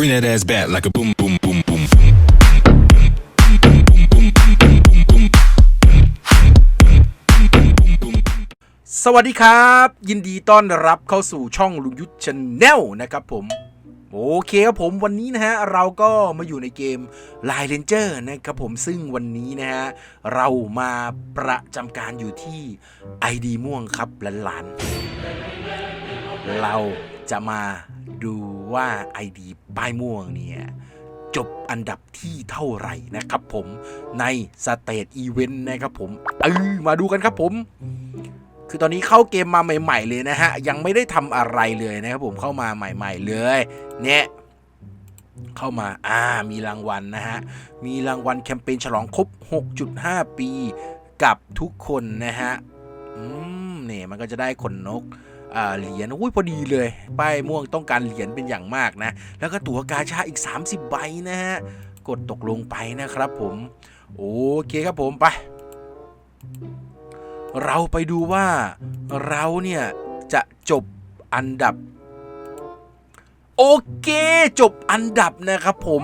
Bring that ass back like a boom, boom, boom, boom, boom. สวัสดีครับ ยินดีต้อนรับเข้าสู่ช่องลุงยุทธชาแนลนะครับผม โอเคครับผมวันนี้นะฮะ เราก็มาอยู่ในเกม Line Ranger นะครับผมซึ่งวันนี้นะฮะ เรามาประจำการอยู่ที่ ID ม่วงครับหลานๆ เราจะมา ดูว่า ID ป้ายม่วงเนี่ยจบอันดับที่เท่าไหร่นะครับผมในสเต e อีเวนต์นะครับผมเออมาดูกันครับผม คือตอนนี้เข้าเกมมาใหม่ ๆ เลยนะฮะ ยังไม่ได้ทำอะไรเลยนะครับผมเข้ามาใหม่ ๆ เลย เนี่ยเข้ามา อ่า มีรางวัลนะฮะ มีรางวัลแคมเปญฉลองครบ 6.5 ปีกับทุกคนนะฮะ อืม เนี่ยมันก็จะได้ขนนก เหรียญอุ้ยพอดีเลย ป้ายม่วงต้องการเหรียญเป็นอย่างมากนะ แล้วก็ตั๋วกาชาอีก 30 ใบนะฮะ กดตกลงไปนะครับผม โอเคครับผมไป เราไปดูว่าเราเนี่ยจะจบอันดับ โอเค จบอันดับนะครับผม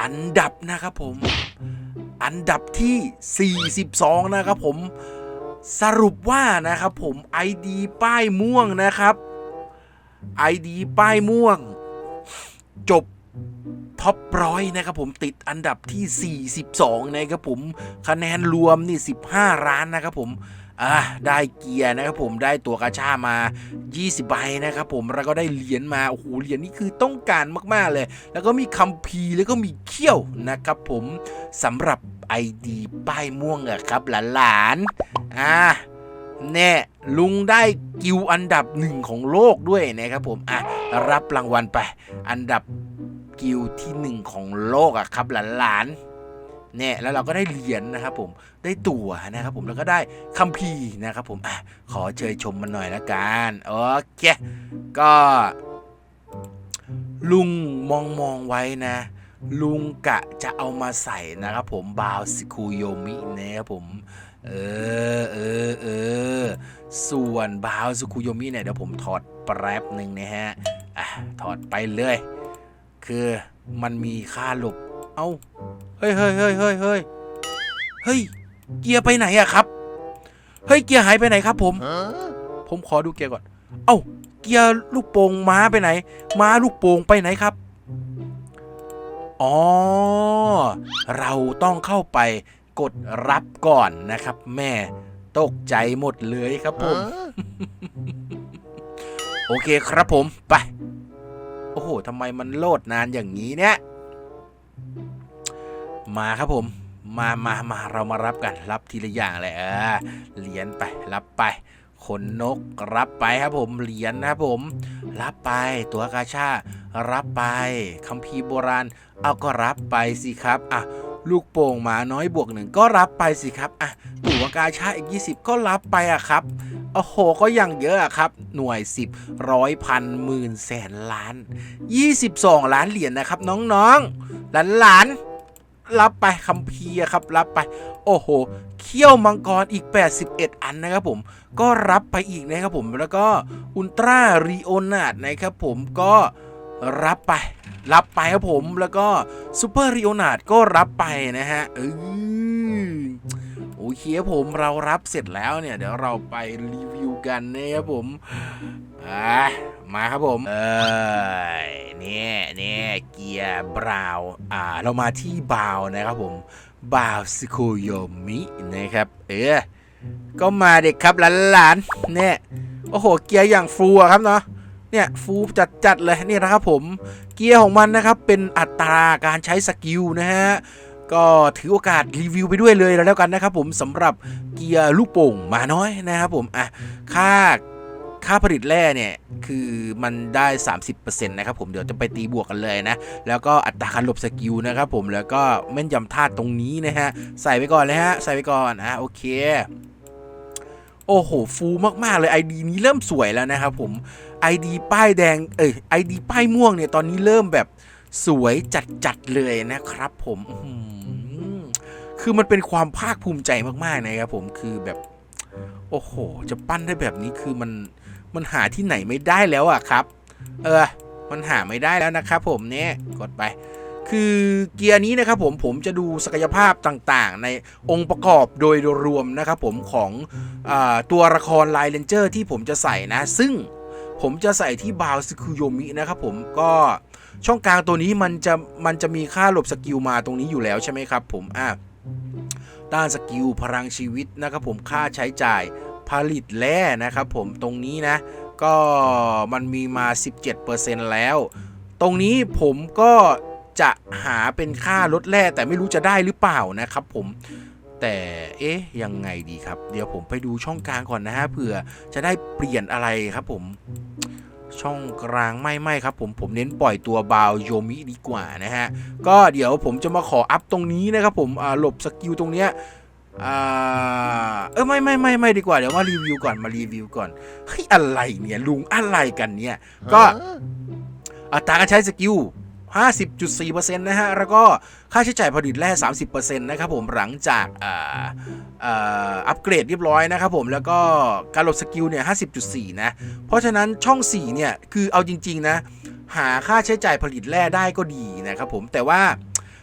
อันดับนะครับผม อันดับที่ 42 นะครับผม สรุปว่านะครับผม ID ป้ายม่วงนะครับ ID ป้ายม่วง จบท็อปร้อยนะครับผมติดอันดับที่ 42 นะครับผมคะแนนรวมนี่ 15 ล้านนะครับผมอ่าได้เกียร์นะครับผมได้ตัวกาชามา 20 ใบนะครับผมแล้วก็ได้เหรียญมาโอ้โหเหรียญนี่คือต้องการมากๆเลย แล้วก็มีคัมภีร์แล้วก็มีเขี้ยวนะครับผมสำหรับ ID ป้ายม่วงอะครับหลานๆ อ่าแน่ลุงได้กิวอันดับหนึ่งของโลกด้วยนะครับผมอะรับรางวัลไป อันดับกิวที่หนึ่งของโลกอะครับหลานๆเนี่ยแล้วเราก็ได้เหรียญนะครับผมได้ตั๋วนะครับผมแล้วก็ได้คัมภีร์นะครับผมอะขอเชิญชมมันหน่อยละกันโอเคก็ลุงมองมองๆไว้นะ ลุงกะจะเอามาใส่นะครับผมบาวสิคุโยมินะครับผม เออเออเออส่วนบาวสุคุโยมิเนี่ยเดี๋ยวผมถอดแป๊บหนึ่งนะฮะอะถอดไปเลย คือมันมีค่าหลบ เอ้าเฮ้ยเฮ้ยเฮ้ยเฮ้ยเฮ้ยเฮ้ยเกียร์ไปไหนอะครับ เฮ้ยเกียร์หายไปไหนครับ ผม ผมขอดูเกียร์ก่อน เอ้าเกียร์ลูกโป่งม้าไปไหน ม้าลูกโป่งไปไหนครับ อ๋อ เราต้องเข้าไป กดรับก่อนนะครับ แม่ตกใจหมดเลยครับผม โอเคครับผมไป โอ้โหทำไมมันโหลดนานอย่างนี้เนี่ย มาครับผม มามามาเรามารับกันรับทีละอย่างเลยเออเหรียญไปรับไปขนนกรับไปครับผมเหรียญนะครับผม รับไปตัวกาชา รับไปคัมภีร์โบราณ เอาก็รับไปสิครับอะ ลูกโป่งหมาน้อยบวกหนึ่งก็รับไปสิครับอะตั๋วกาชาอีก 20 ก็รับไปอะครับโอ้โหก็ยังเยอะอะครับ หน่วย 10ร้อยพันหมื่นแสนล้าน 22 ล้านเหรียญนะครับ น้องๆ หลานๆ รับไปคัมภีร์อะครับรับไป โอ้โหเขี้ยวมังกรอีก 81 อันนะครับผมก็รับไปอีกนะครับผมแล้วก็อุลตร้ารีโอนาดนะครับผมก็ รับไป รับไปครับผมแล้วก็ซูเปอร์รีโอนาดก็รับไปนะฮะเออโอเคครับผมเรารับเสร็จแล้วเนี่ย เดี๋ยวเราไปรีวิวกันนะครับผมอะมาครับผมเอยเนี่ยเนี่ยเกียร์บราวน์อ่าเรามาที่บาวนะครับผมบาวสโคโยมินะครับ เออก็มาเด็กครับหลานๆเนี่ยโอ้โห เกียร์อย่างฟูครับเนาะ เนี่ยฟูจัดๆเลยนี่นะครับผมเกียร์ของมันนะครับเป็นอัตราการใช้สกิลนะฮะก็ถือโอกาสรีวิวไปด้วยเลยแล้วกันนะครับผมสำหรับเกียร์ลูกโป่งมาน้อยนะครับผมอะค่าค่าผลิตแร่เนี่ยคือมันได้ 30%นะครับผมเดี๋ยวจะไปตีบวกกันเลยนะ แล้วก็อัตราการหลบสกิลนะครับผมแล้วก็แม่นยำท่าตรงนี้นะฮะ ใส่ไปก่อนเลยฮะ ใส่ไปก่อนอะโอเค โอ้โห ฟูมาก ๆ เลย ID นี้เริ่มสวยแล้วนะครับผม ID ป้ายแดง เอ้ย ID ป้ายม่วงเนี่ย ตอนนี้เริ่มแบบสวยจัดๆเลยนะครับผมคือมันเป็นความภาคภูมิใจมากๆนะครับผมคือแบบ โอ้โห จะปั้นได้แบบนี้คือมันมันหาที่ไหนไม่ได้แล้วอะครับ เออ มันหาไม่ได้แล้วนะครับผมเนี่ยกดไป คือเกียร์นี้นะครับผมผมจะดูศักยภาพต่างๆ ในองค์ประกอบโดยรวมนะครับผมของอตัวละครไลเลนเจอร์ที่ผมจะใส่นะ ซึ่ง ผมจะใส่ที่บาวสคุโยมินะครับผมก็ช่องกลางตัวนี้มันจะมันจะมีค่าหลบสกิลมาตรงนี้อยู่แล้วใช่ไหมครับผมอะด้านสกิลพลังชีวิตนะครับผมค่าใช้จ่ายผลิตแร่นะครับผมตรงนี้นะก็มันมีมา 17%แล้ว ตรงนี้ผมก็จะหาเป็นค่าลดแร่แต่ไม่รู้จะได้หรือเปล่านะครับผมแต่เอ๊ะยังไงดีครับ เดี๋ยวผมไปดูช่องกลางก่อนนะฮะเผื่อจะได้เปลี่ยนอะไรครับผม ช่องกลางไม่ไม่ครับผมผมเน้นปล่อยตัวบาวโยมิดีกว่านะฮะ ก็เดี๋ยวผมจะมาขออัพตรงนี้นะครับผมอ่าหลบสกิลตรงเนี้ยอ่าเออไม่ไม่ไม่ไม่ดีกว่าเดี๋ยวมารีวิวก่อนมารีวิวก่อนเฮ้ยอะไรเนี่ยลุงอะไรกันเนี่ย ก็อัตราการใช้สกิล 50.4%นะฮะ แล้วก็ค่าใช้จ่ายผลิตแร่ 30%นะครับผมหลังจากอัปเกรดเรียบร้อยนะครับผมแล้วก็การหลบสกิลเนี่ย 50.4 นะ เพราะฉะนั้นช่อง 4 เนี่ย คือเอาจริง ๆ นะ หาค่าใช้จ่ายผลิตแร่ได้ก็ดีนะครับผมแต่ว่า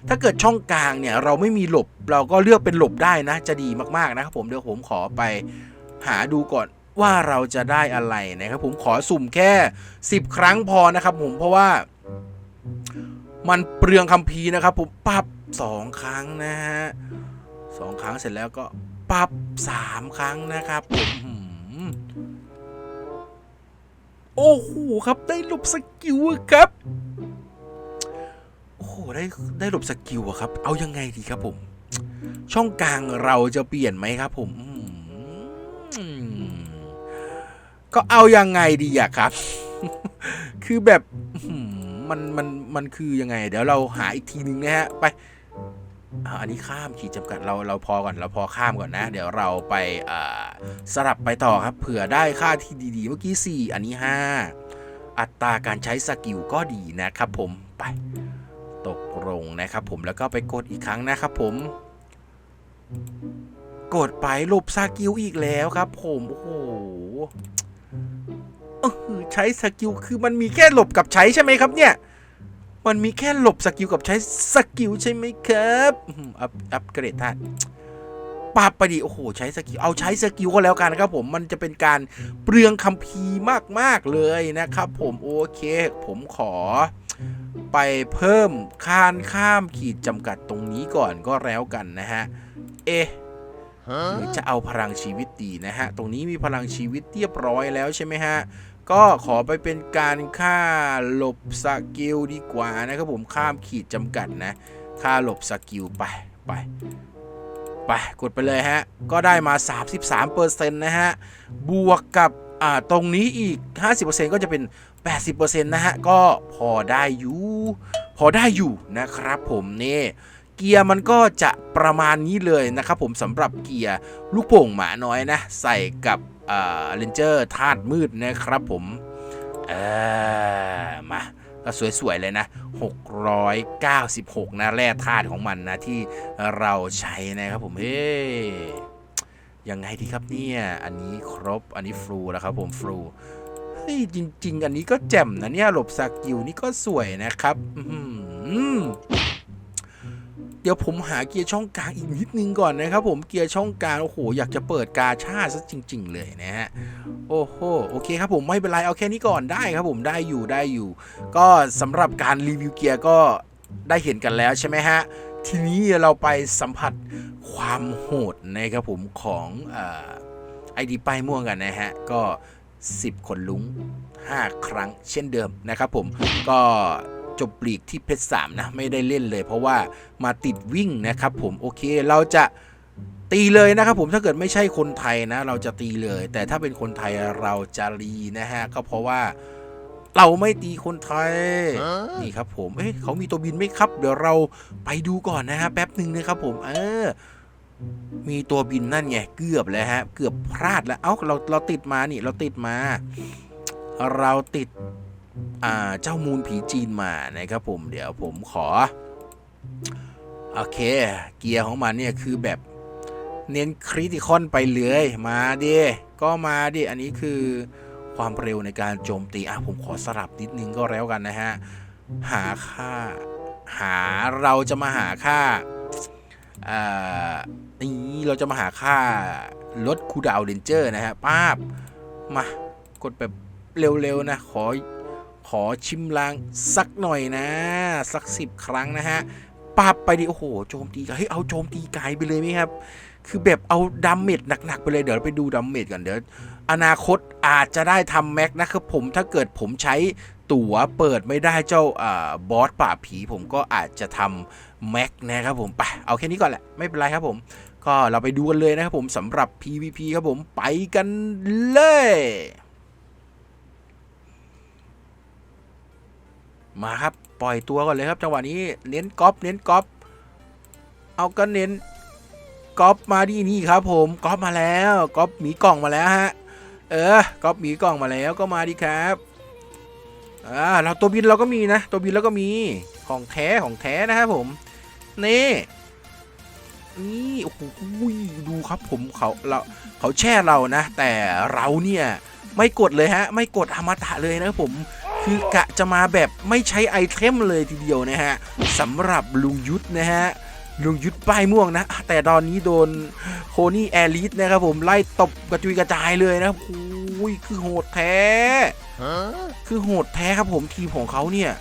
ถ้าเกิดช่องกลางเนี่ย เราไม่มีหลบเราก็เลือกเป็นหลบได้นะ จะดีมากๆนะครับผมเดี๋ยวผมขอไปหาดูก่อนว่าเราจะได้อะไรนะครับผมขอสุ่มแค่ 10 ครั้งพอนะครับผมเพราะว่า มันเปลืองคัมภีร์นะครับผมปรับสองครั้งนะฮะสองครั้งเสร็จแล้วก็ปรับสามครั้งนะครับผมโอ้โหครับได้หลบสกิลครับ โอ้โหได้ได้หลบสกิลอะครับ เอายังไงดีครับผม ช่องกลางเราจะเปลี่ยนไหมครับผมก็เอายังไงดีอะครับ คือแบบ มันมันมันคือยังไง เดี๋ยวเราหาอีกทีนึงนะฮะไปอันนี้ข้ามขีดจำกัดเราเราพอก่อนเราพอข้ามก่อนนะ เดี๋ยวเราไปสลับไปต่อครับ เผื่อได้ค่าที่ดีๆ เมื่อกี้ 4 อันนี้ 5 อัตราการใช้สกิลก็ดีนะครับผมไปตกลงนะครับผมแล้วก็ไปกดอีกครั้งนะครับผม กดไปลบสกิลอีกแล้วครับผม โอ้โห ใช้สกิลคือมันมีแค่หลบกับใช้ใช่ไหมครับเนี่ย มันมีแค่หลบสกิลกับใช้สกิลใช่ไหมครับอัพอัพเกรดท่านปรับไปดิโอ้โหใช้สกิลเอาใช้สกิลก็แล้วกันครับผมมันจะเป็นการเปลืองคัมภีร์มากๆเลยนะครับ ผมโอเค ผมขอ ไปเพิ่มคานข้ามขีดจำกัดตรงนี้ก่อนก็แล้วกันนะฮะ เอ๊ะ หรือจะเอาพลังชีวิตดีนะฮะ ตรงนี้มีพลังชีวิตเรียบร้อยแล้วใช่ไหมฮะ ก็ขอไปเป็นการค่าหลบสกิลดีกว่านะครับผมข้ามขีดจำกัดนะค่าหลบสกิลไปไปไปกดไปเลยฮะ ก็ได้มา 33%นะฮะ บวกกับอ่าตรงนี้อีก 50%ก็จะเป็น 80%นะฮะ ก็พอได้อยู่ พอได้อยู่นะครับผมนี่ เกียร์มันก็จะประมาณนี้เลยนะครับผมสำหรับเกียร์ลูกโป่งหมาน้อยนะ ใส่กับเอ่อเลนเจอร์ธาตุมืดนะครับผมเออมาก็สวย ๆ เลยนะ 696 นะ แร่ธาตุของมันนะ ที่เราใช้นะครับผมเฮ้ยังไงดีครับเนี่ย อันนี้ครบอันนี้ฟลูแล้วครับผมฟลูเฮ้ยจริง ๆ อันนี้ก็แจ่มนะเนี่ยหลบสกิลนี่ก็สวยนะครับ อื้อหือ เดี๋ยวผมหาเกียร์ช่องกลางอีกนิดนึงก่อนนะครับผมเกียร์ช่องกลางโอ้โหอยากจะเปิดกาชาซะจริง ๆ เลยนะฮะโอ้โหโอเคครับผมไม่เป็นไรเอาแค่นี้ก่อนได้ครับผมได้อยู่ได้อยู่ ก็สำหรับการรีวิวเกียร์ก็ได้เห็นกันแล้วใช่ไหมฮะทีนี้เราไปสัมผัสความโหดนะครับผมของไอดีป้ายม่วงกันนะฮะก็ 10 คนลุง5 ครั้งเช่นเดิมนะครับผมก็ จบปลีกที่เพชรสามนะไม่ได้เล่นเลย เพราะว่ามาติดวิ่งนะครับผมโอเคเราจะตีเลยนะครับผมถ้าเกิดไม่ใช่คนไทยนะ เราจะตีเลย แต่ถ้าเป็นคนไทยเราจะรีนะฮะก็เพราะว่าเราไม่ตีคนไทยนี่ครับผมเอ๊ะเขามีตัวบินไหมครับ เดี๋ยวเราไปดูก่อนนะฮะแป๊บหนึ่งนะครับผมเออมีตัวบินนั่นไงเกือบแล้วฮะ เกือบพลาดแล้วเอ้าเราเราติดมานี่เราติดมา เราติด เจ้ามูลผีจีนมานะครับผมเดี๋ยวผมขอ โอเค เกียร์ของมันเนี่ยคือแบบเน้นคริติคอนไปเลยมาดิก็มาดิอันนี้คือความเร็วในการโจมตีอะผมขอสลับนิดนึงก็แล้วกันนะฮะ หาค่า หาเราจะมาหาค่าอ่านี่เราจะมาหาค่าลดคูดาวเรนเจอร์นะฮะป้าบมากดแบบเร็วๆนะ ขอ ขอชิมลางสักหน่อยนะ สักสิบครั้งนะฮะปับไปดิโอ้โหโจมตีเฮ้ยเอาโจมตีไกลไปเลยไหมครับ คือแบบเอาดัมเมจหนักๆไปเลยเดี๋ยวไปดูดัมเมจกันเดี๋ยวอนาคตอาจจะได้ทำแม็กนะครับผมถ้าเกิดผมใช้ตั๋วเปิดไม่ได้เจ้าอบอสป่าผีผมก็อาจจะทำแม็กนะครับผมไปเอาแค่นี้ก่อนแหละไม่เป็นไรครับผม ก็เราไปดูกันเลยนะครับผมสำหรับ PVP ครับผมไปกันเลย มาครับ ปล่อยตัวก่อนเลยครับ จังหวะนี้เน้นก๊อปเน้นก๊อปเอาก็เน้นก๊อปมาดีนี่ครับ ผมก๊อปมาแล้วก๊อปหมีกล่องมาแล้วฮะเออก๊อปหมีกล่องมาแล้วก็มาดีครับอ่าเราตัวบินเราก็มีนะตัวบินเราก็มีของแท้ของแท้นะครับผมนี่นี่โอ้โหดูครับผมเขาเราเขาแช่เรานะ แต่เราเนี่ยไม่กดเลยฮะ ไม่กดอมตะเลยนะผม คือกะจะมาแบบไม่ใช้ไอเทมเลยทีเดียวนะฮะสำหรับลุงยุทธนะฮะลุงยุทธป้ายม่วงนะ แต่ตอนนี้โดนโคนี่แอริสนะครับผมไล่ตบกระจุยกระจายเลยนะโอ้ยคือโหดแท้ คือโหดแท้ครับผมทีมของเขาเนี่ย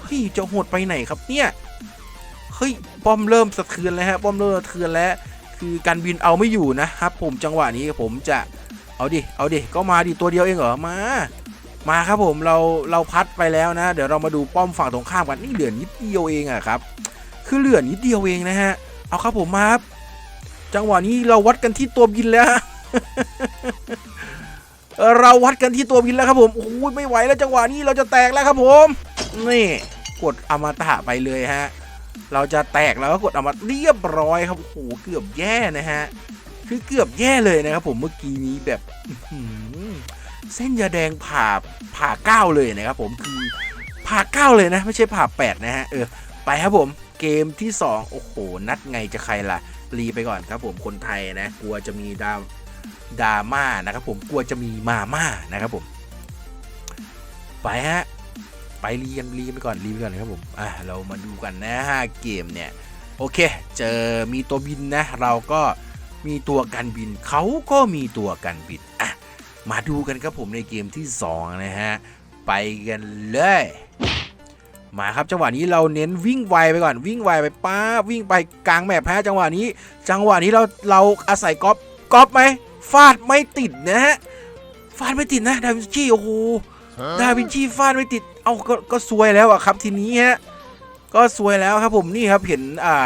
เฮ้ยจะโหดไปไหนครับเนี่ยเฮ้ยป้อมเริ่มสะเทือนแล้วฮะป้อมเริ่มสะเทือนแล้ว คือการบินเอาไม่อยู่นะครับผมจังหวะนี้ผมจะเอาดิเอาดิก็มาดิตัวเดียวเองเหรอมา มาครับผมเราเราพัดไปแล้วนะ เดี๋ยวเรามาดูป้อมฝั่งตรงข้ามกันนี่เหลือนิดเดียวเองอะครับ คือเหลือนิดเดียวเองนะฮะเอาครับผมมาครับจังหวะนี้เราวัดกันที่ตัวบินแล้วเราวัดกันที่ตัวบินแล้วครับผมโอ้ยไม่ไหวแล้วจังหวะนี้เราจะแตกแล้วครับผมนี่กดอมตะไปเลยฮะ เราจะแตกแล้วก็กดอมตะเรียบร้อยครับโอ้โหเกือบแย่นะฮะ คือเกือบแย่เลยนะครับผมเมื่อกี้นี้แบบ เส้นยาแดงผ่าผ่าเก้าเลยนะครับผมคือผ่าเก้าเลยนะ ไม่ใช่ผ่าแปดนะฮะเออไปครับผมเกมที่สองโอ้โห นัดไงจะใครล่ะรีไปก่อนครับผมคนไทยนะ กลัวจะมีดาดาม่านะครับผมกลัวจะมีมาม่านะครับผม ไปฮะไปรีกันรีไปก่อนรีไปก่อนครับผมอะเรามาดูกันนะฮะเกมเนี่ยโอเค เจอมีตัวบินนะ เราก็มีตัวกันบินเขาก็มีตัวกันบิน มาดูกันครับผมในเกมที่ 2 นะฮะ ไปกันเลย มาครับจังหวะนี้เราเน้นวิ่งไวไปก่อนวิ่งไวไปป้าบวิ่งไปกลางแมพฮะจังหวะนี้ จังหวะนี้เราเราอาศัยก๊อปก๊อปไหมฟาดไม่ติดนะฮะฟาดไม่ติดนะดาวินชีโอ้โหดาวินชีฟาดไม่ติด เอาก็ก็ซวยแล้วอะครับทีนี้ฮะก็ซวยแล้วครับผมนี่ครับเห็นอ่า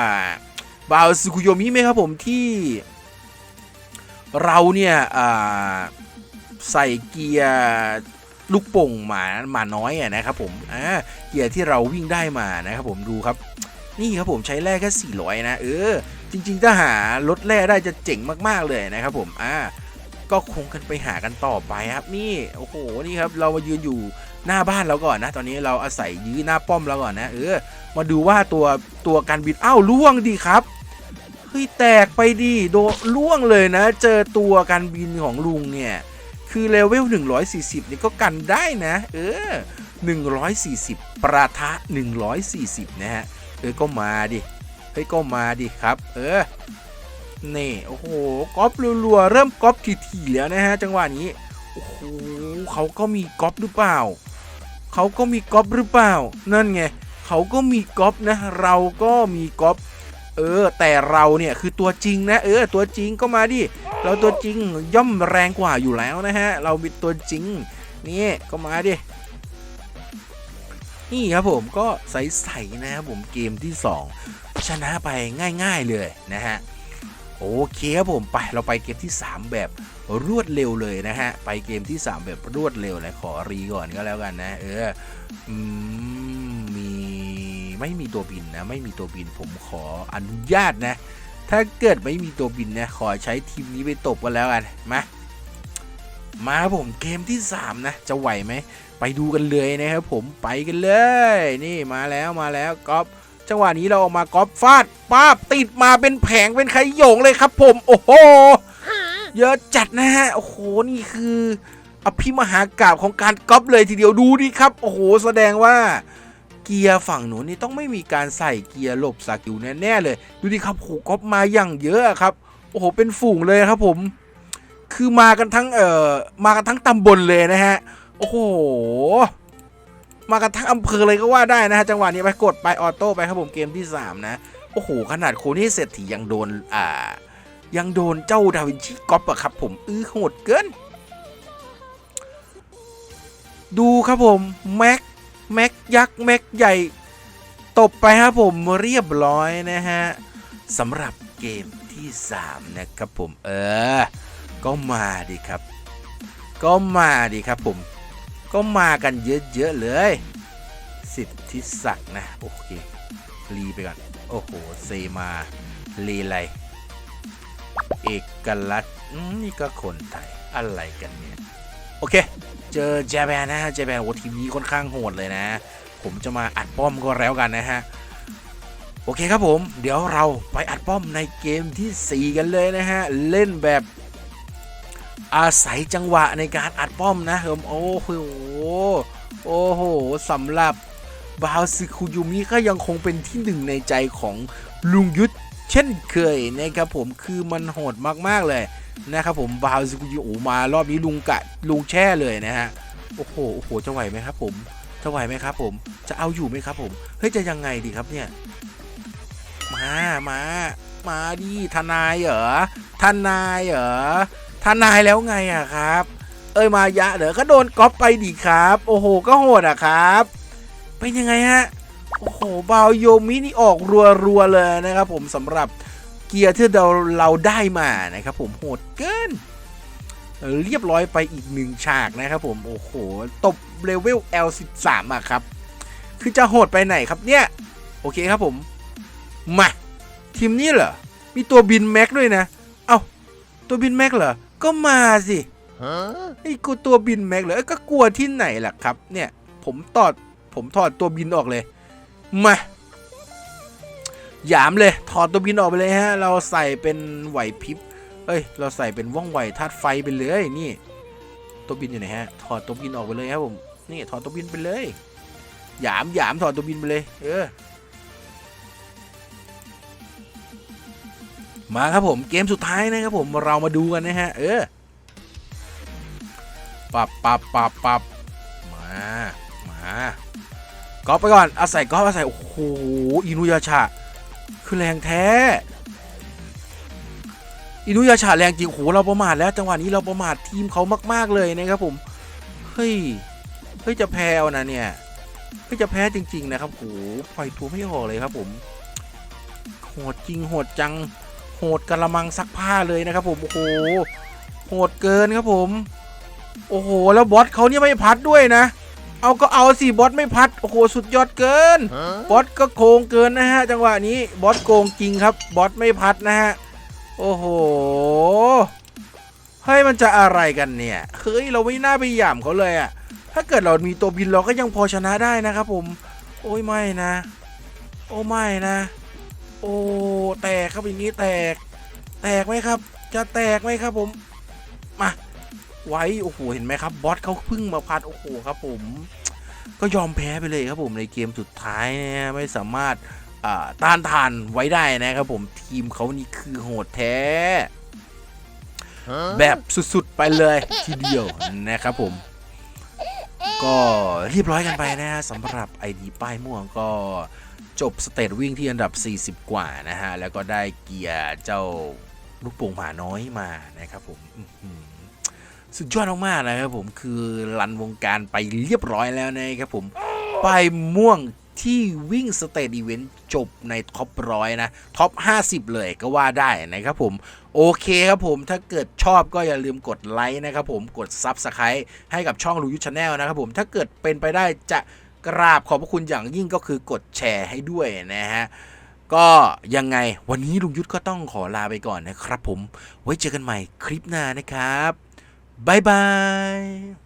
บาวสุกุโยมิไหมครับผมที่ เราเนี่ยอ่า ใส่เกียร์ลูกโป่งหมาหมาน้อยอะนะครับผมอ่าเกียร์ที่เราวิ่งได้มานะครับผมดูครับ นี่ครับผมใช้แร่แค่ 400 นะ เออ จริง ๆ ถ้าหารถแร่ได้จะเจ๋งมากๆเลยนะครับผมอ่าก็คงกันไปหากันต่อไปครับ นี่โอ้โหนี่ครับเรามายืนอยู่หน้าบ้านเราก่อนนะ ตอนนี้เราอาศัยยื้อหน้าป้อมเราก่อนนะ เออ มาดูว่าตัวตัวการบินอ้าวล่วงดีครับเฮ้ยแตกไปดีโดล่วงเลยนะ เจอตัวการบินของลุงเนี่ย คือเลเวล 140 นี่ก็กันได้นะ เออ 140 ประทะ 140 นะฮะ เออ ก็มาดิ เฮ้ย ก็มาดิครับ เออ นี่ โอ้โหก๊อปรัวๆ เริ่มก๊อปถี่ๆแล้วนะฮะ จังหวะนี้ โอ้โหเขาก็มีก๊อปหรือเปล่า เขาก็มีก๊อปหรือเปล่า นั่นไง เขาก็มีก๊อปนะ เราก็มีก๊อป เออ แต่เราเนี่ยคือตัวจริงนะ เออ ตัวจริงก็มาดิ เราตัวจริงย่อมแรงกว่าอยู่แล้วนะฮะ เราเป็นตัวจริง นี่ก็มาดิ นี่ครับผมก็ใสๆนะครับผมเกมที่ 2 ชนะไปง่ายๆเลยนะฮะ โอเคครับผมไปเราไปเกมที่ 3 แบบรวดเร็วเลยนะฮะ ไปเกมที่ 3 แบบรวดเร็วเลยขอรีก่อนก็แล้วกันนะ เอออืม ไม่มีตัวบินนะ ไม่มีตัวบินผมขออนุญาตนะ ถ้าเกิดไม่มีตัวบินนะขอใช้ทีมนี้ไปตบกันแล้วกันมามาครับผมเกมที่ 3 นะ จะไหวไหม ไปดูกันเลยนะครับผมไปกันเลย นี่มาแล้วมาแล้วก๊อฟจังหวะนี้เราออกมาก๊อฟฟาดป้าบติดมาเป็นแผงเป็นขยโยงเลยครับ ผม โอ้โหเยอะจัดนะฮะโอ้โหนี่คือ อภิมหากราบของการก๊อปเลยทีเดียวดูดิครับ โอ้โหแสดงว่า เกียร์ฝั่งหนูนี่ต้องไม่มีการใส่เกียร์หลบสกิลแน่ๆเลย ดูดิครับโอ้โหก๊อปมาอย่างเยอะครับ โอ้โห เป็นฝูงเลยครับผม คือมากันทั้งเอ่อมากันทั้งตำบลเลยนะฮะ โอ้โห มากันทั้งอำเภอเลยก็ว่าได้นะฮะ จังหวะนี้ไปกดไปออโต้ไปครับผมเกมที่ 3 นะ โอ้โห ขนาดโคนี่เศรษฐียังโดนอ่า ยังโดนเจ้าดาวินชีก๊อปอะครับผมอื้อโหดเกิน ดูครับผมแม็ก แม็กยักษ์แม็กใหญ่ ตบไปครับผมเรียบร้อยนะฮะสำหรับเกมที่3นะครับผมเออ ก็มาดิครับ ก็มาดิครับผม ก็มากันเยอะๆเลยสิทธิศักดิ์นะโอเครีไปก่อนโอ้โหเซมาลีไลเอกลักษณ์นี่ก็คนไทยอะไรกันเนี่ย โอเค เจอเจแปนนะฮะเจแปนโอ้ทีมนี้ค่อนข้างโหดเลยนะ ผมจะมาอัดป้อมก็แล้วกันนะฮะโอเคครับผม เดี๋ยวเราไปอัดป้อมในเกมทีสี่ 4 กันเลยนะฮะ เล่นแบบอาศัยจังหวะในการอัดป้อมนะผมโอ้โหโอ้โหสำหรับบาวซึคุยุมิก็ยังคงเป็นที่หนึ่งในใจของลุงยุทธเช่นเคยนะครับผมคือมันโหดมากๆเลย นะครับผมบาวซึคุยุโอมารอบนี้ลุงกะลุงแช่เลยนะฮะโอ้โหโอ้โหจะไหวไหมครับ ผมจะไหวไหมครับ ผมจะเอาอยู่ไหมครับผมเฮ้ยจะยังไงดีครับเนี่ยมามามาดิทนายเหรอทนายเหรอทนายแล้วไงอะครับ เอ้ยมายะเดี๋ยวก็โดนก๊อปไปดิครับ โอ้โหก็โหดอะครับเป็นยังไงฮะโอ้โหบาวโยมินี่ออกรัวๆเลยนะครับผมสำหรับ เกียร์ที่เราเราได้มานะครับผมโหดเกินเออเรียบร้อยไปอีกหนึ่งฉากนะครับผม โอ้โห ตบเลเวล L13 อะครับ คือจะโหดไปไหนครับเนี่ย โอเคครับผม มา ทีมนี้เหรอ มีตัวบินแม็กด้วยนะ เอ้า ตัวบินแม็กเหรอ ก็มาสิไอ้กูตัวบินแม็กเหรอเอ้ยก็กลัวที่ไหนล่ะครับ เนี่ย ผมตอดผมถอดตัวบินออกเลย มา หยามเลย ถอดตัวบินออกไปเลยฮะ เราใส่เป็นไหวพริบ เอ้ย เราใส่เป็นว่องไหวธาตุไฟไปเลย นี่ ตัวบินอยู่ไหนฮะ ถอดตัวบินออกไปเลยครับผม นี่ ถอดตัวบินไปเลย หยามหยามถอดตัวบินไปเลย เออ มาครับผม เกมสุดท้ายนะครับผม เรามาดูกันนะฮะ เออ ปับปับปับปับมา มาก๊อปไปก่อน อาศัยก๊อปอาศัย โอ้โห อินุยาชะ คือแรงแท้ อินุยาชาแรงจริงโหเราประมาทแล้ว จังหวะนี้เราประมาททีมเขามาก ๆ เลยนะครับผม เฮ้ย เฮ้ยจะแพ้นะเนี่ยเฮ้ยจะแพ้จริง ๆ นะครับโหปล่อยตัวไม่ออกเลยครับผม โหดจริงโหดจัง โหดกระมังซักผ้าเลยนะครับผม โอ้โห โหดเกินครับผม โอ้โห แล้วบอสเขาเนี่ยไม่พัดด้วยนะ เอาก็เอาสิบอสไม่พัดโอ้โหสุดยอดเกิน บอสก็โกงเกินนะฮะ จังหวะนี้บอสโกงจริงครับ บอสไม่พัดนะฮะ โอ้โหเฮ้ยมันจะอะไรกันเนี่ยเฮ้ยเราไม่น่าไปหย่ำเขาเลยอะถ้าเกิดเรามีตัวบินเราก็ยังพอชนะได้นะครับผม โอ้ยไม่นะ โอ้ไม่นะ โอ้แตกครับอย่างนี้แตก แตกไหมครับ จะแตกไหมครับผมมา ไว้โอ้โหเห็นไหมครับบอสเขาเพึ่งมาพัดโอ้โหครับผม ก็ยอมแพ้ไปเลยครับผมในเกมสุดท้ายเนี่ยไม่สามารถอ่าต้านทานไว้ได้นะครับผมทีมเขานี่คือโหดแท้ แบบสุดๆไปเลยทีเดียวนะครับผม ก็เรียบร้อยกันไปนะฮะสำหรับ ID ป้ายม่วงก็จบสเตจวิ่งที่อันดับ 40 กว่านะฮะ แล้วก็ได้เกียร์เจ้าลูกโป่งหมาน้อยมานะครับผมอื้อหือ สุดยอดมากๆนะครับผมคือรันวงการไปเรียบร้อยแล้วนะครับผมไปม่วงที่วิ่งสเตจอีเวนต์จบในท็อปร้อยนะท็อป 50 เลยก็ว่าได้นะครับผมโอเคครับผมถ้าเกิดชอบก็อย่าลืมกดไลค์นะครับผมกด Subscribe ให้กับช่องลูยูชาแนลนะครับผมถ้าเกิดเป็นไปได้จะกราบขอบพระคุณอย่างยิ่งก็คือกดแชร์ให้ด้วยนะฮะก็ยังไงวันนี้ลุงยุทธก็ต้องขอลาไปก่อนนะครับผมไว้เจอกันใหม่คลิปหน้านะครับ Bye bye.